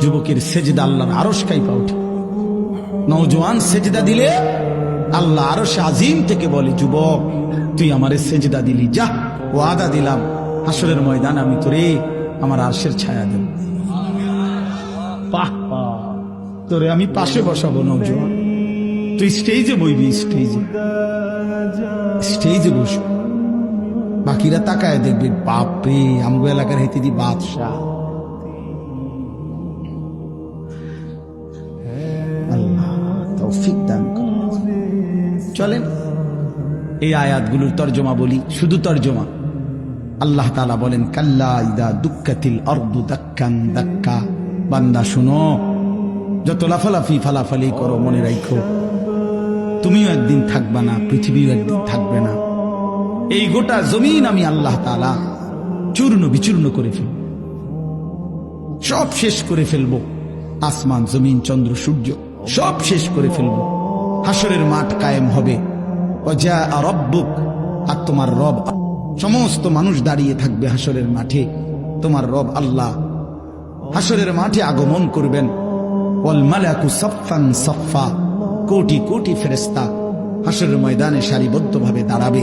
যুবকের সেজদা আল্লাহর আরস কাইপা ওঠে। নওজোয়ান সেজদা দিলে আল্লাহ আরস আজিম থেকে বলে, যুবক, তুই আমারে সেজদা দিলি, যা, ওয়াদা দিলাম। হাসরের ময়দান আমি তোরে আমার আরশের ছায়া দেব। তোরে আমি পাশে বসাবো, নওজোয়ান। তুই স্টেজে বইবি স্টেজে স্টেজে বসবি। বাকিরা তাকায় দেখবে, বাপরে, আমগো এলাকার হেতে দি বাদশাহ। তৌফিক দান। চলেন। এই আয়াতগুলোর তর্জমা বলি, শুধু তর্জমা। আল্লাহ তালা বলেন, কাল্লা ইদা অর্দু দাক্কান দাক্কা। বান্দা, শুনো, যত লাফালাফি ফালাফালি করো, মনে রাখো তুমিও একদিন থাকবা না, পৃথিবীও একদিন থাকবে না। এই গোটা জমিন আমি আল্লাহ তালা চূর্ণ বিচূর্ণ করে ফেলব। সব শেষ করে ফেলব। আসমান, জমিন, চন্দ্র, সূর্য। সব শেষ করে ফেলব। হাসরের মাঠ কায়েম হবে। অজা রব্বুক, আর তোমার রব সমস্ত মানুষ দাঁড়িয়ে থাকবে হাসরের মাঠে। তোমার রব আল্লাহ হাসরের মাঠে আগমন করবেন। মালাকু সফফান সফা কোটি কোটি ফেরেস্তা হাসরের ময়দানে সারিবদ্ধভাবে দাঁড়াবে।